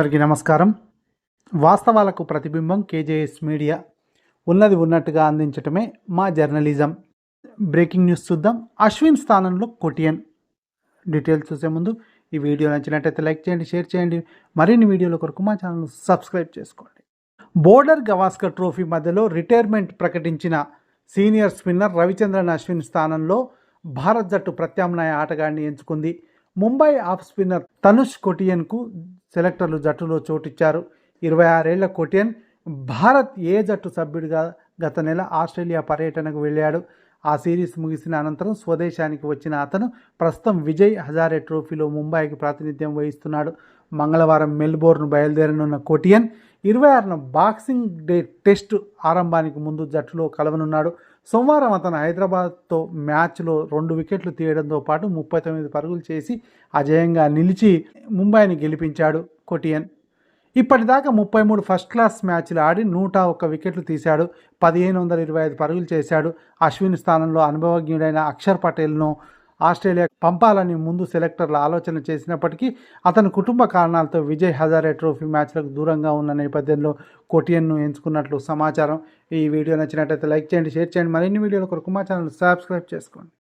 అందరికీ నమస్కారం. వాస్తవాలకు ప్రతిబింబం కేజేఎస్ మీడియా. ఉన్నది ఉన్నట్టుగా అందించటమే మా జర్నలిజం. బ్రేకింగ్ న్యూస్ చూద్దాం. అశ్విన్ స్థానంలో కొటియన్. డీటెయిల్స్ చూసే ముందు ఈ వీడియో నచ్చినట్టయితే లైక్ చేయండి షేర్ చేయండి. మరిన్ని వీడియోల కొరకు మా ఛానల్ సబ్స్క్రైబ్ చేసుకోండి. బోర్డర్ గవాస్కర్ ట్రోఫీ మధ్యలో రిటైర్మెంట్ ప్రకటించిన సీనియర్ స్పిన్నర్ రవిచంద్రన్ అశ్విన్ స్థానంలో భారత్ జట్టు ప్రత్యామ్నాయ ఆటగాడిని ఎంచుకుంది. ముంబై ఆఫ్ స్పిన్నర్ తనుష్ కొటియన్కు సెలెక్టర్లు జట్టులో చోటిచ్చారు. ఇరవై ఆరేళ్ళ కొటియన్ భారత్ ఏ జట్టు సభ్యుడిగా గత నెల ఆస్ట్రేలియా పర్యటనకు వెళ్ళాడు. ఆ సిరీస్ ముగిసిన అనంతరం స్వదేశానికి వచ్చిన అతను ప్రస్తుతం విజయ్ హజారే ట్రోఫీలో ముంబైకి ప్రాతినిధ్యం వహిస్తున్నాడు. మంగళవారం మెల్బోర్న్ బయలుదేరనున్న కొటియన్ ఇరవై ఆరున బాక్సింగ్ డే టెస్ట్ ఆరంభానికి ముందు జట్టులో కలవనున్నాడు. సోమవారం అతను హైదరాబాద్తో మ్యాచ్లో రెండు వికెట్లు తీయడంతో పాటు ముప్పై తొమ్మిది పరుగులు చేసి అజయంగా నిలిచి ముంబైని గెలిపించాడు కొటియన్. ఇప్పటిదాకా ముప్పై మూడు ఫస్ట్ క్లాస్ మ్యాచ్లు ఆడి నూట ఒక్క వికెట్లు తీశాడు. పదిహేను వందల ఇరవై ఐదు పరుగులు చేశాడు. అశ్విన్ స్థానంలో అనుభవజ్ఞుడైన అక్షర్ పటేల్ను ఆస్ట్రేలియా పంపాలని ముందు సెలెక్టర్లు ఆలోచన చేసినప్పటికీ అతని కుటుంబ కారణాలతో విజయ్ హజారే ట్రోఫీ మ్యాచ్లకు దూరంగా ఉన్న నేపథ్యంలో కొటియన్ను ఎంచుకున్నట్లు సమాచారం. ఈ వీడియో నచ్చినట్లయితే లైక్ చేయండి షేర్ చేయండి. మరిన్ని వీడియోల కొరకు మా ఛానల్ సబ్స్క్రైబ్ చేసుకోండి.